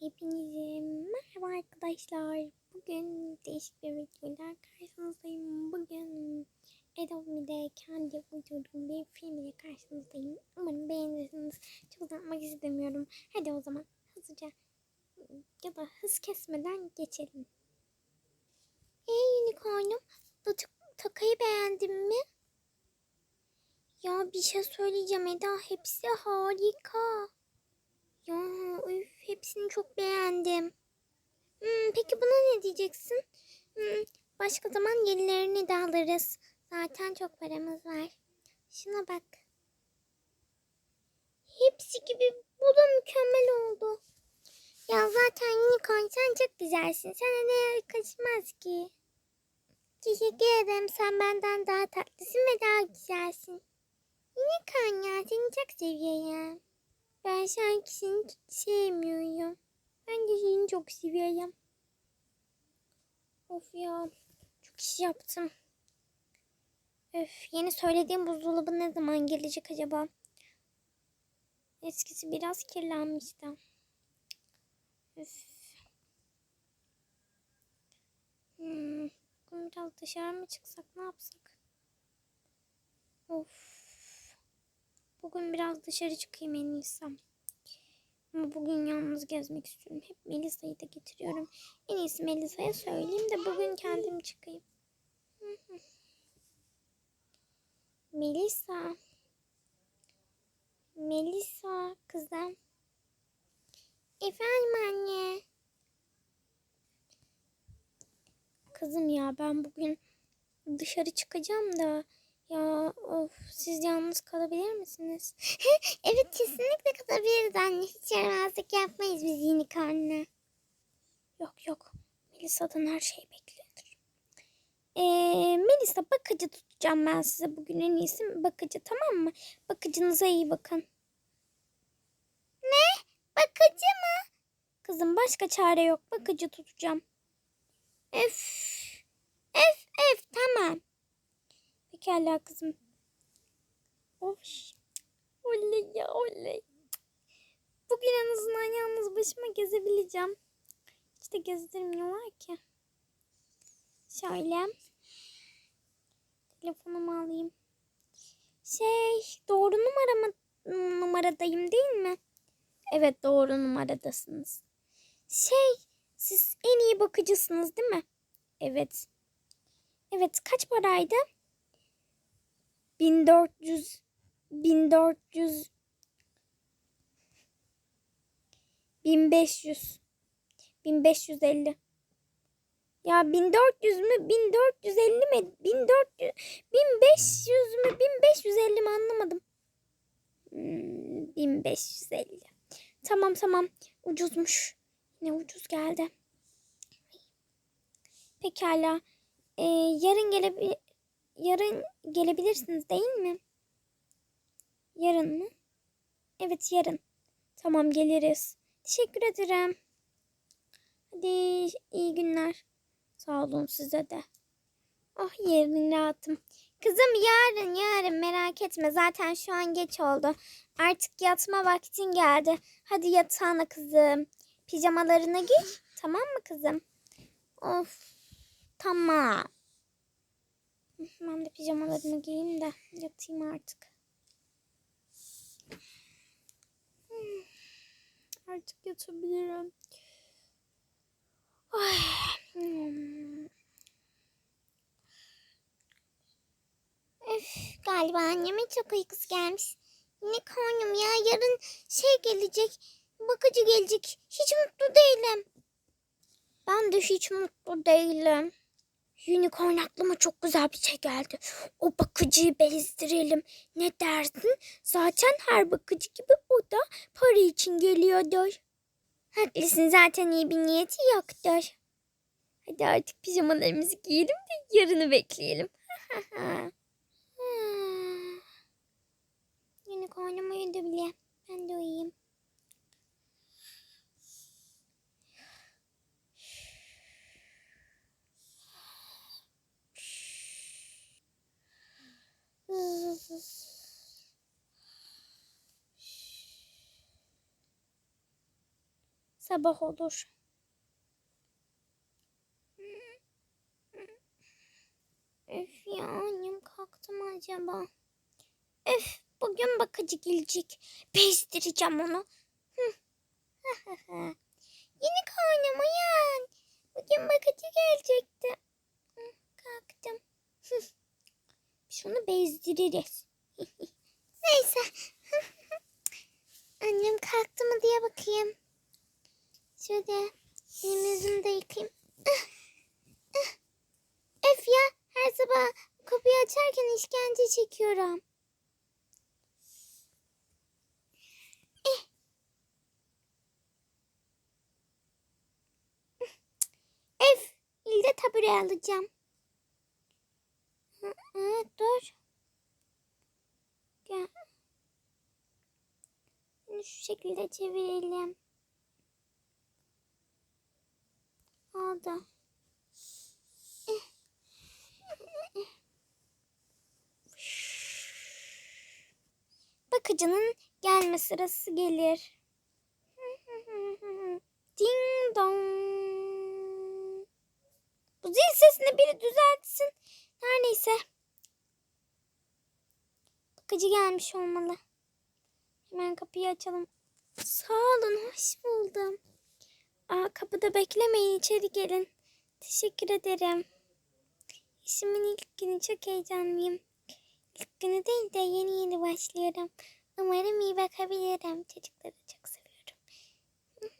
Hepinize merhaba arkadaşlar. Bugün değişik bir videoyla karşınızdayım. Bugün Adobe'de kendi uydurduğum bir film ile karşınızdayım. Umarım beğenirsiniz. Çok uzatmak istemiyorum. Hadi o zaman hızlıca ya da hız kesmeden geçelim. Ey unicornum, takayı beğendin mi? Ya bir şey söyleyeceğim Eda. Hepsi harika. Ya üf, hepsini çok beğendim. Hmm, peki buna ne diyeceksin? Hmm, başka zaman yenilerini de alırız. Zaten çok paramız var. Şuna bak. Hepsi gibi bu da mükemmel oldu. Ya zaten unicorn sen çok güzelsin. Sana ne yakışmaz ki? Teşekkür ederim. Sen benden daha tatlısın ve daha güzelsin. Unicorn ya seni çok seviyorum. Ben sanki seni sevmiyorum. Ben de seni çok seviyorum. Of ya. Çok iş yaptım. Öf yeni söylediğim buzdolabı ne zaman gelecek acaba? Eskisi biraz kirlenmişti. Öf. Hmm. Biraz dışarı mı çıksak ne yapsak? Of. Bugün biraz dışarı çıkayım en iyisi. Ama bugün yalnız gezmek istiyorum. Hep Melisa'yı da getiriyorum. En iyisi Melisa'ya söyleyeyim de bugün kendim çıkayım. Melisa. Melisa kızım. Efendim anne. Kızım ya ben bugün dışarı çıkacağım da ya of siz yalnız kalabilir misiniz? evet kesinlikle kalabiliriz anne. Hiç yaramazlık yapmayız biz karnına. Yok yok. Melisa'dan her şey beklenir. Ee, Melisa bakıcı tutacağım ben size bugün en iyisi bakıcı tamam mı? Bakıcınıza iyi bakın. Ne? Bakıcı mı? Kızım başka çare yok. Bakıcı tutacağım. Öf. Öf öf tamam. Pekala kızım. Of. Oley ya oley. Bugün en azından yalnız başıma gezebileceğim. İşte gezdirmiyorlar ki. Şöyle. Telefonumu alayım. Şey doğru numara numaradayım değil mi? Evet doğru numaradasınız. Şey siz en iyi bakıcısınız değil mi? Evet. Evet kaç paraydı? 1400 1400 1500 1550 Ya 1400 mü 1450 mi 1400 1500 mü 1550 mi anlamadım. Hmm, 1550 Tamam tamam ucuzmuş. Ne ucuz geldi. Pekala. Ee, yarın gelebilir yarın gelebilirsiniz değil mi? Yarın mı? Evet yarın. Tamam geliriz. Teşekkür ederim. Hadi iyi günler. Sağ olun size de. Oh yerin rahatım. Kızım yarın yarın merak etme. Zaten şu an geç oldu. Artık yatma vaktin geldi. Hadi yatağına kızım. Pijamalarını giy. Tamam mı kızım? Of. Tamam. Ben de pijamalarımı giyeyim de yatayım artık. Hmm, Artık yatabilirim. Ay. hmm. Öf, galiba anneme çok uykusu gelmiş. Ne karnım ya yarın şey gelecek. Bakıcı gelecek. Hiç mutlu değilim. Ben de hiç mutlu değilim. Unicorn aklıma çok güzel bir şey geldi. O bakıcıyı bezdirelim. Ne dersin? Zaten her bakıcı gibi o da para için geliyordur. Haklısın zaten iyi bir niyeti yoktur. Hadi artık pijamalarımızı giyelim de yarını bekleyelim. Unicorn'um uyudu bile. Ben de uyuyayım. Sabah olur. Öf ya annem kalktı mı acaba? Öf bugün bakıcı gelecek. Bezdireceğim onu. Yeni karnım uyan. Bugün bakıcı gelecekti. Hı, Kalktım. Hı. Şunu bezdiririz. Neyse. Annem kalktı mı diye bakayım. Şöyle yüzümü de yıkayayım. Öf ya her sabah kapıyı açarken işkence çekiyorum. Eh. Öf ilde tabure alacağım. Hı, dur. Gel. Bunu şu şekilde çevirelim. Oldu. Bakıcının gelme sırası gelir. Ding dong. Bu zil sesini biri düzeltsin. Her neyse. Bakıcı gelmiş olmalı. Hemen kapıyı açalım. Sağ olun, hoş buldum. Aa, kapıda beklemeyin, içeri gelin. Teşekkür ederim. İşimin ilk günü çok heyecanlıyım. İlk günü değil de yeni yeni başlıyorum. Umarım iyi bakabilirim. Çocukları çok seviyorum.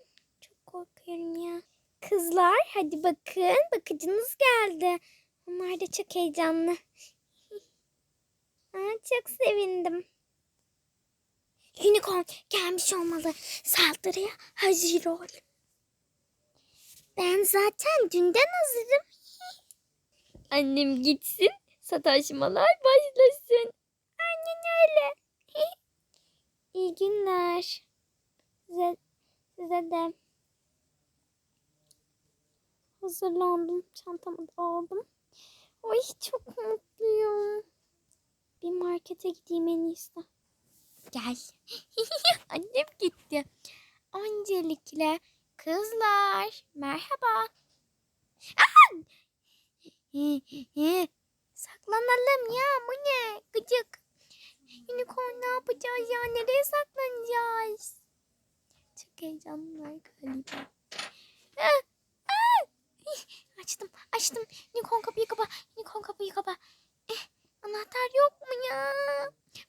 Çok korkuyorum ya. Kızlar hadi bakın. Bakıcınız geldi. Onlar da çok heyecanlı. Aa, çok sevindim. Unicorn gelmiş olmalı. Saldırıya hazır ol. Ben zaten dünden hazırım. Annem gitsin, sataşmalar başlasın. Annen öyle. İyi günler. Size, size de. Hazırlandım. Çantamı da aldım. Ay çok mutluyum. Bir markete gideyim en iyisi. Gel. Annem gitti. Öncelikle kızlar merhaba. Aa! Saklanalım ya bu ne? Gıcık. Unicorn ne yapacağız ya? Nereye saklanacağız? Çok heyecanlılar galiba. Ah, ah! Açtım, açtım. Unicorn kapıyı kapa. Unicorn kapıyı kapa. Eh, anahtar yok mu ya?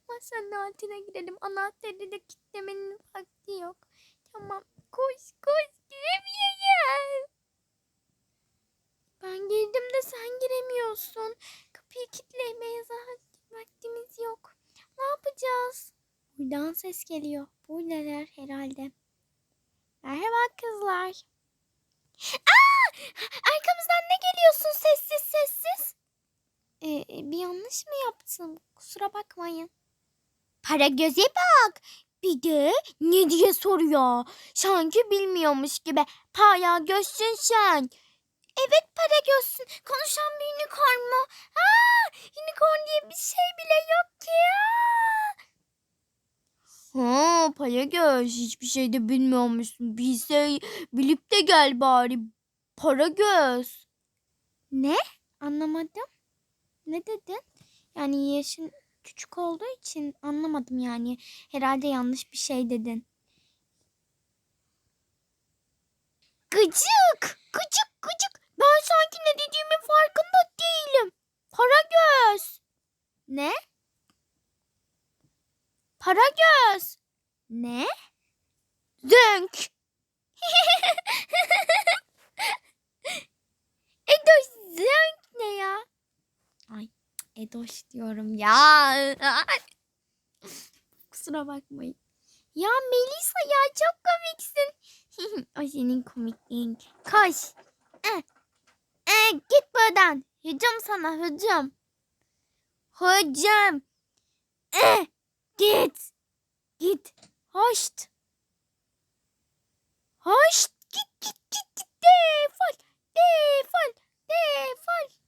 Masanın altına girelim. Anahtarı da kilitlemenin vakti yok. Tamam. Koş koş giremiyorum. Ben girdim de sen giremiyorsun. Kapıyı kilitlemeye zaten vaktimiz yok. Ne yapacağız? Buradan ses geliyor. Buradalar herhalde. Merhaba kızlar. Ee, bir yanlış mı yaptım? Kusura bakmayın. Para göze bak. Bir de ne diye soruyor. Sanki bilmiyormuş gibi. Para gözsün sen. Evet para gözsün. Konuşan bir unicorn mu? Aa, unicorn diye bir şey bile yok ki. Ha, para göz. Hiçbir şey de bilmiyormuşsun. Bilse bilip de gel bari. Para göz. Ne? Anlamadım. Ne dedin? Yani yaşın küçük olduğu için anlamadım yani. Herhalde yanlış bir şey dedin. Gıcık, gıcık, gıcık. Ben sanki ne dediğimin farkında değilim. Para göz. Ne? Para göz. Ne? Zönk. Edoş zönk ne ya? Ay Edoş diyorum ya. Kusura bakmayın. Ya Melisa ya çok komiksin. o senin komikliğin. Koş. Eh. Eh, git buradan. Hücum sana hücum. Hücum. Eh, git. Git. Hoşt. Hoşt. Git git git git. Defol. Defol. Defol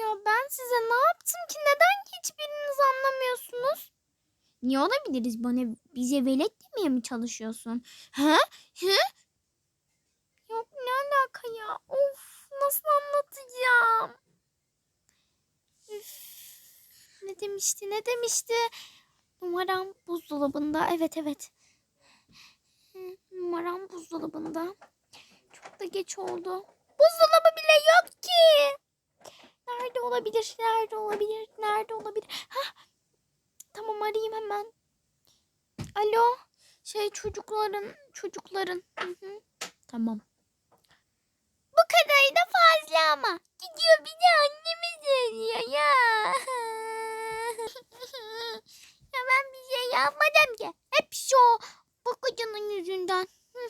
ya ben size ne yaptım ki neden ki hiçbiriniz anlamıyorsunuz? Niye olabiliriz bana bize velet demeye mi çalışıyorsun? He? He? Yok ne alaka ya? Of nasıl anlatacağım? Üf. Ne demişti ne demişti? Numaram buzdolabında. Evet evet. Numaram buzdolabında. Çok da geç oldu. Olabilir? Nerede olabilir? Nerede olabilir? Hah. Tamam arayayım hemen. Alo. Şey çocukların çocukların. Hı hı. Tamam. Bu kadar da fazla ama. Gidiyor bir de annemi söylüyor ya. ya ben bir şey yapmadım ki. Hep şu bakıcının yüzünden. Hı.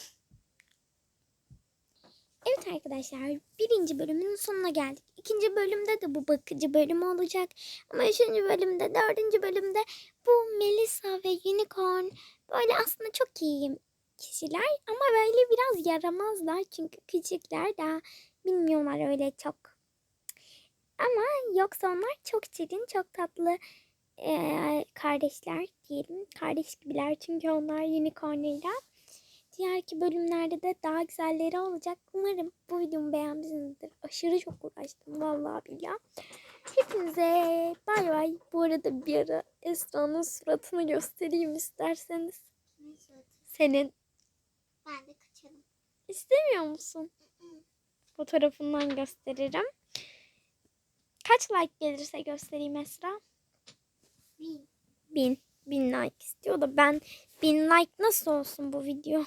Evet arkadaşlar birinci bölümün sonuna geldik. İkinci bölümde de bu bakıcı bölümü olacak. Ama üçüncü bölümde, dördüncü bölümde bu Melissa ve Unicorn böyle aslında çok iyi kişiler ama böyle biraz yaramazlar çünkü küçükler daha bilmiyorlar öyle çok. Ama yoksa onlar çok şirin, çok tatlı eee, kardeşler diyelim. Kardeş gibiler çünkü onlar unicornuyla. Diğerki bölümlerde de daha güzelleri olacak. Umarım bu videomu beğenmişsinizdir. Aşırı çok uğraştım vallahi billahi. Hepinize bay bay. Bu arada bir ara Esra'nın suratını göstereyim isterseniz. Senin Ben de kaçarım. istemiyor musun? Fotoğrafından gösteririm. Kaç like gelirse göstereyim Esra? Bin. Bin. Bin like istiyor da ben bin like nasıl olsun bu video?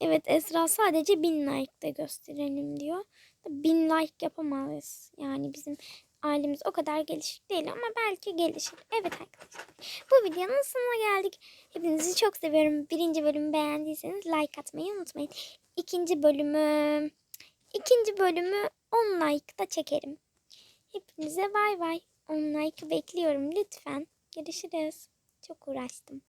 Evet Esra sadece bin like de gösterelim diyor. Bin like yapamayız. Yani bizim ailemiz o kadar gelişik değil ama belki gelişir. Evet arkadaşlar. Bu videonun sonuna geldik. Hepinizi çok seviyorum. Birinci bölümü beğendiyseniz like atmayı unutmayın. İkinci bölümü ikinci bölümü 10 like da çekerim. Hepinize bay bay. 10 like bekliyorum lütfen. Görüşürüz. Çok uğraştım.